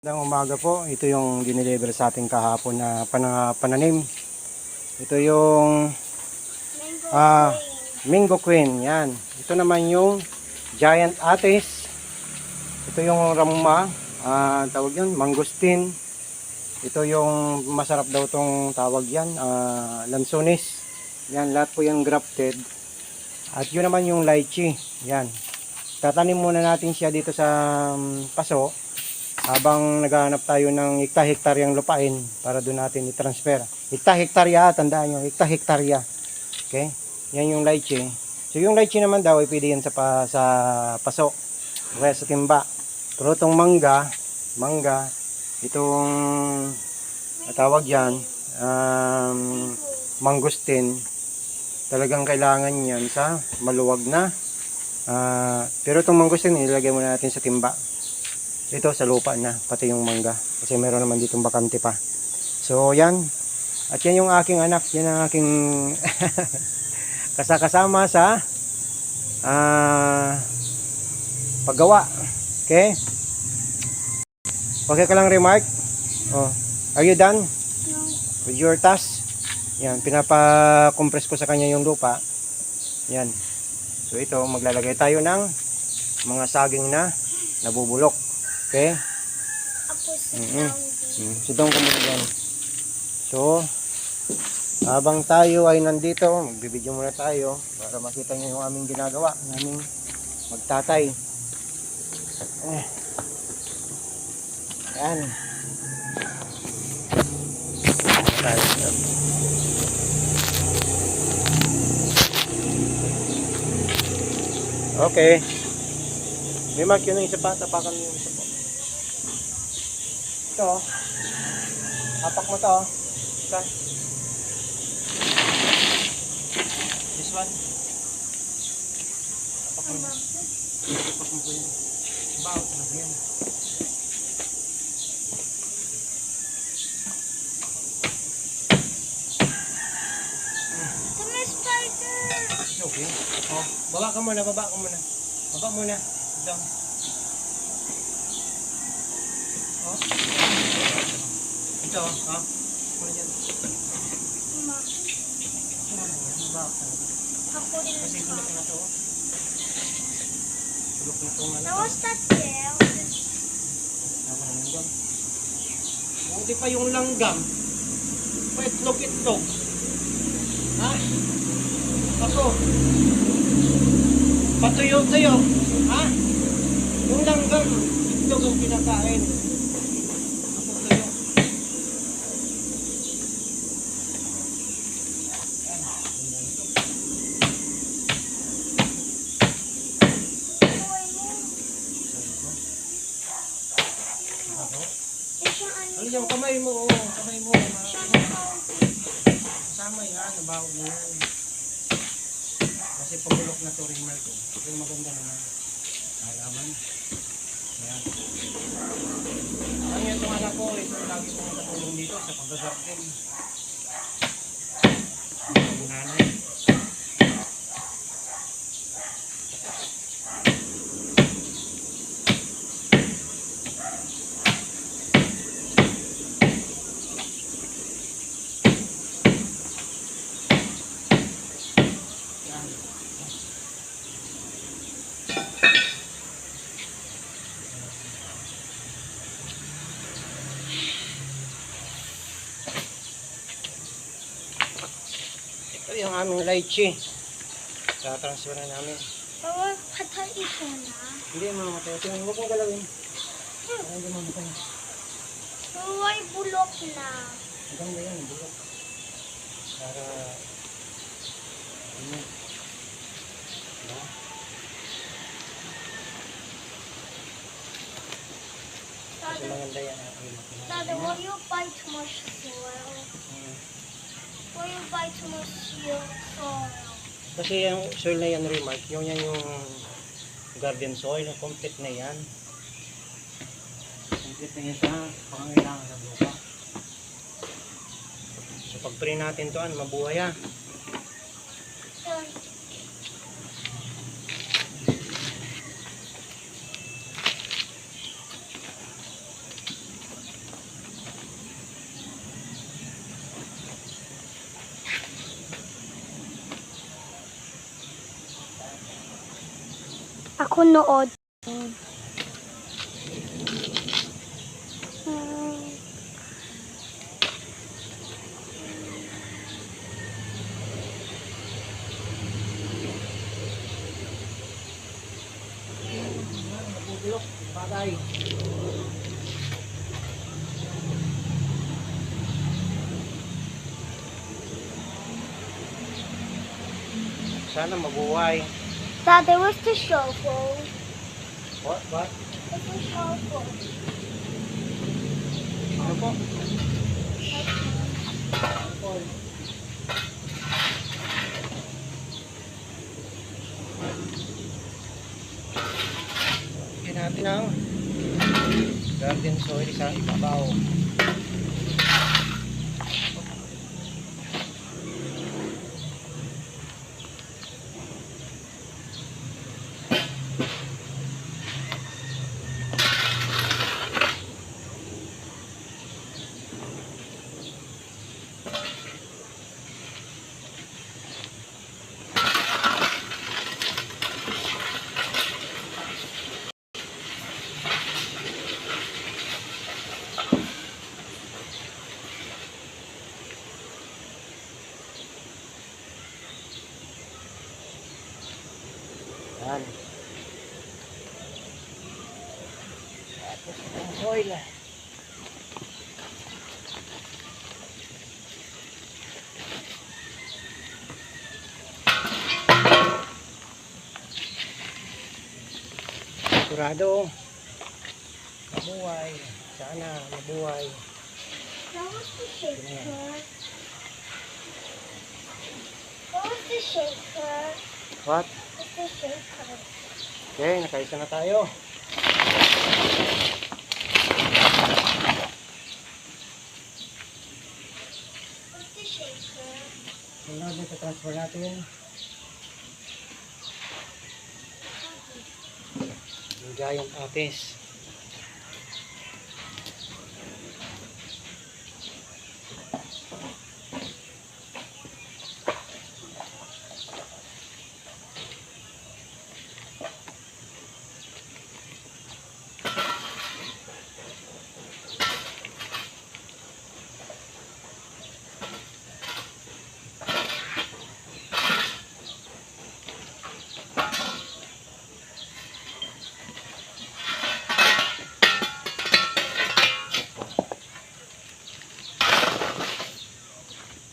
Magandang umaga po. Ito yung dineliver sa ating kahapon na pana- pananim. Ito yung ah, Mingo Queen. Yan. Ito naman yung Giant Atis. Ito yung Ramuma. Ah, tawag yun, Mangustin. Ito yung masarap daw tong tawag yan, ah, Lansones. Yan, lahat po yung grafted. At yun naman yung lychee. Yan. Tatanim muna natin siya dito sa um, paso habang naghahanap tayo ng hekta-hektaryang lupain para doon natin i-transfer. Hekta-hektarya, tandaan nyo, hekta-hektarya. Okay? Yan yung lychee. So yung lychee naman daw ay pwede yan sa, pa, sa paso kaya sa timba. Pero itong mangga, mangga, itong tawag yan, um, mangustin, talagang kailangan yan sa maluwag na. ah, pero itong mangustin, ilagay muna natin sa timba dito sa lupa na pati yung mangga. Kasi meron naman ditong bakante pa. So yan. At yan yung aking anak. Yan ang aking kasakasama sa ah paggawa. Okay? Okay ka lang remark? Oh. Are you done? With your task? Yan pinapa-compress ko sa kanya yung lupa. Yan. So ito maglalagay tayo ng mga saging na nabubulok Okay? Ako si Mhm. Bounty. Mm, Sidong ka muna dyan. So, habang tayo ay nandito, magbibideo muna tayo para makita nyo yung aming ginagawa, naming magtatay. Eh. Yan. Tayo. Okay. May mark yun yung isa pa, tapakan mo yung isa po. Ito. Hapak mo to. This one. Hapak mo. Hapak mo po yan. Baw, ano yan? Okay. Oh, baba ka muna, baba ka muna. Baba muna. Down. Ito, ha? Muna dyan. Din Kasi ma. tulog na to. Tulog na to. There? Buti pa yung langgam. Pa itlog-itlog. Ha? Ako. Patuyo-tuyo. Ha? Yung langgam, itlog ang kinakain. Ako tuyo. Yan. Ganda nito. Buhay mo. Sabi ko. Ako. Eh, siya ano? Ano yung kamay mo? Oh, kamay mo. Siya Ma- ano Bounty? Kasama yan, nabawag na yan. Kasi pabulok na to rin Marco. Ito yung maganda naman. Halaman. Ayan. Ang itong anak ko, ito lagi kong katulong dito sa paggagarden. Ang nanay. Yan. Ito yung lychee. Tatransfer na namin. Bawal patay ito na. Hindi mamatay. Ito yung huwag mong galawin. Ay, hindi mamatay. Bawal bulok na. Maganda yan, bulok. Para... Ano? Diba? Kasi maganda yan. ah. Daddy, will you too much soil? Hmm. Will you buy too much soil? Kasi yung soil na yan, Remark, yung yan yung garden soil, complete na yan. Complete na yan sa pangailangan ng lupa. So pag pre natin to, mabuhay ah. Ako nood. Bagay. Sana mabuhay. Daddy, where's the shovel? What? What? Where's the shovel? Ano po? Lagyan natin ang garden soil sa ibabaw. Yan. Tapos ang soil. Sigurado. Mabuhay. Sana mabuhay. What? Okay, nakaisa na tayo. What's the shaker? Sunod ito transfer natin. Giant atis.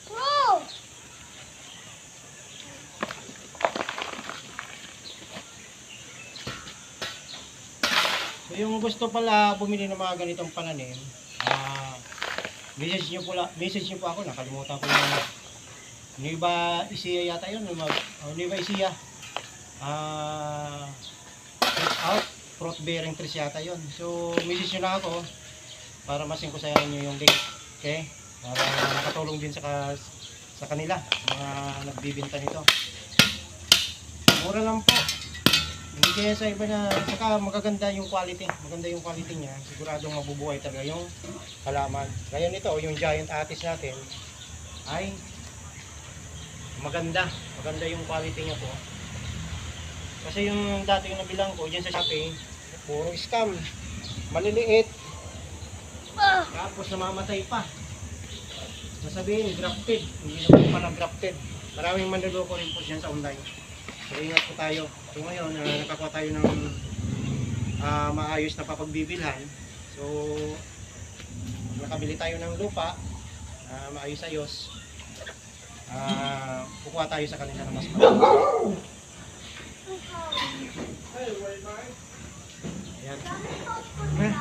Whoa! So yung gusto pala bumili ng mga ganitong pananim, ah message niyo pala, message niyo po ako, nakalimutan ko yung Nueva Ecija yata yun, Nueva, oh, Nueva Ecija. Fruit out, fruit bearing trees yata yun. So message niyo na ako para masing ko sa inyo yung link. Okay? Para nakatulong din sa ka- sa kanila, mga nagbibinta nito. Mura lang po. Hindi kaya sa iba na, saka magaganda yung quality. Maganda yung quality niya. Siguradong mabubuhay talaga yung halaman. Ngayon ito, yung giant atis natin, ay maganda. Maganda yung quality niya po. Kasi yung dati yung nabilang ko, dyan sa Shopee, puro scam. Maliliit. Tapos namamatay pa. Sasabihin, grafted. Hindi naman pala grafted. Maraming manluloko rin po dyan sa online. So ingat po tayo. So ngayon, uh, nakakuha tayo ng ah, maayos na papagbibilhan. So, nakabili tayo ng lupa, ah, maayos-ayos. Ah, kukuha tayo sa kanila ng mas marami. Ayan. Eh,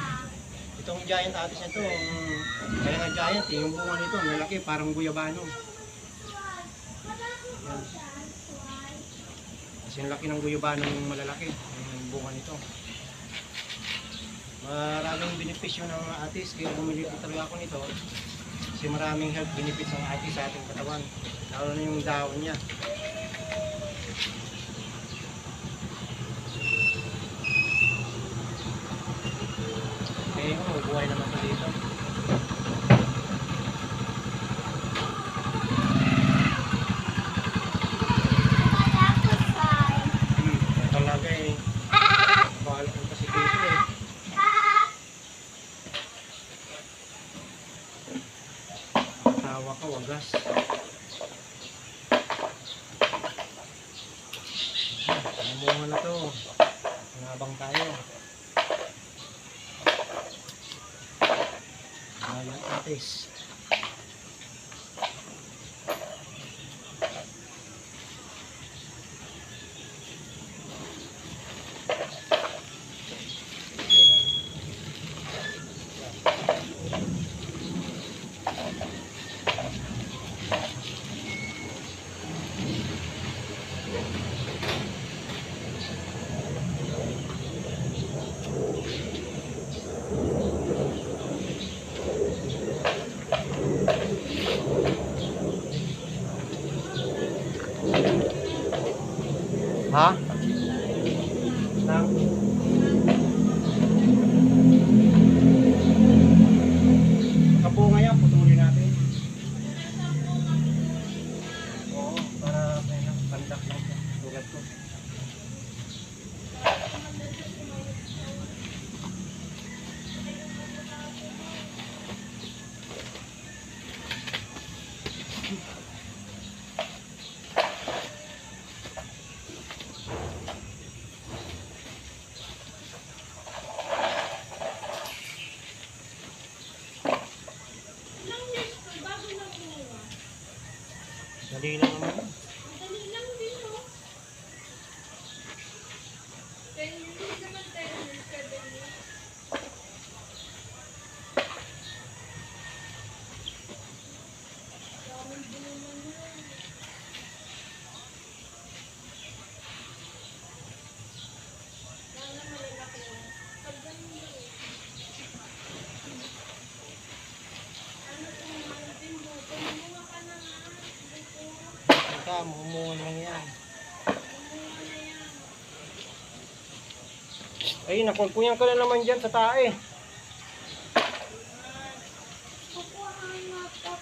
Itong giant atis na ito, kaya nga giant, eh, yung bunga nito, malaki, parang guyabano. Ayan. Kasi ang laki ng guyabano yung malalaki, yung bunga nito. Maraming benepisyo ng atis, kaya bumili talaga ako nito. Kasi maraming health benefits ng atis sa ating katawan. Lalo na yung dahon niya. Namunga na to. Nabang tayo. Ayan, atis. Ayun, nakumpuyan ka na naman dyan sa tae. Kukuha na po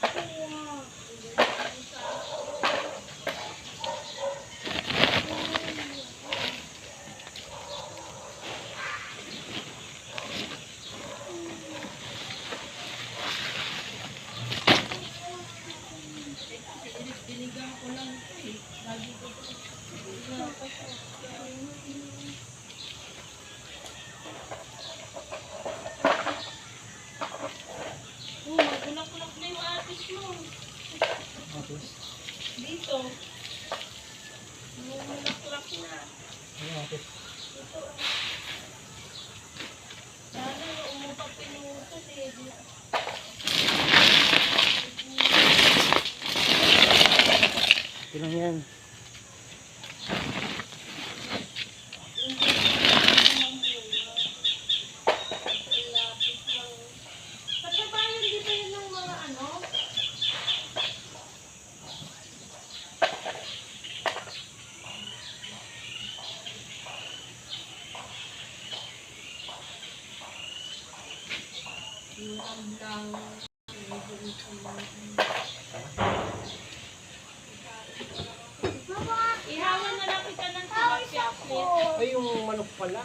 pala.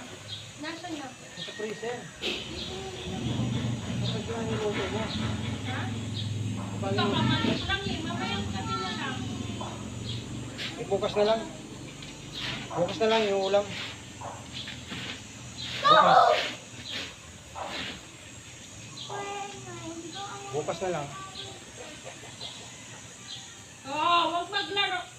Nasaan na? Nasa freezer. Kapag yung niluto mo. Ha? Kapag yung... Lang eh. Mamayang kasi na lang. Eh, bukas na lang. Bukas na lang yung ulam. Bukas. Bukas na lang. Oh, huwag maglaro.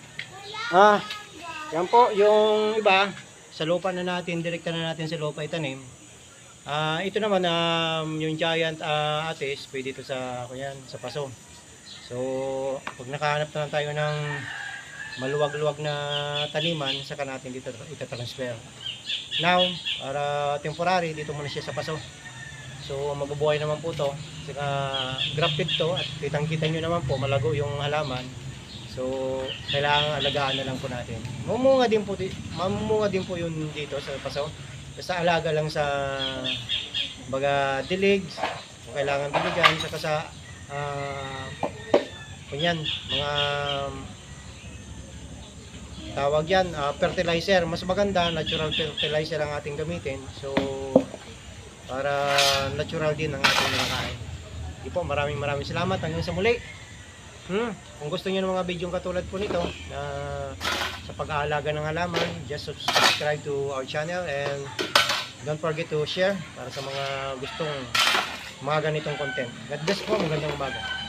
Ah, yan po yung iba sa lupa na natin, direkta na natin sa lupa itanim. Ah, ito naman um, yung giant uh, atis, pwede ito sa kuyan, sa paso. So, pag nakahanap na tayo ng maluwag-luwag na taniman, saka natin dito itatransfer. Now, para temporary, dito muna siya sa paso. So, mabubuhay naman po to. Saka, grafted to at kitang-kita nyo naman po, malago yung halaman. So, kailangan alagaan na lang po natin. Mamunga din po, mamunga din po yun dito sa paso. Basta alaga lang sa baga dilig, kailangan diligan, saka sa ah, kunyan, mga tawag yan, ah, fertilizer. Mas maganda, natural fertilizer ang ating gamitin. So, para natural din ang ating mga kain. Di po, maraming maraming salamat. Hanggang sa muli. Hmm, kung gusto niyo ng mga video katulad po nito na sa pag-aalaga ng halaman, just subscribe to our channel and don't forget to share para sa mga gustong mga ganitong content. God bless po, magandang umaga.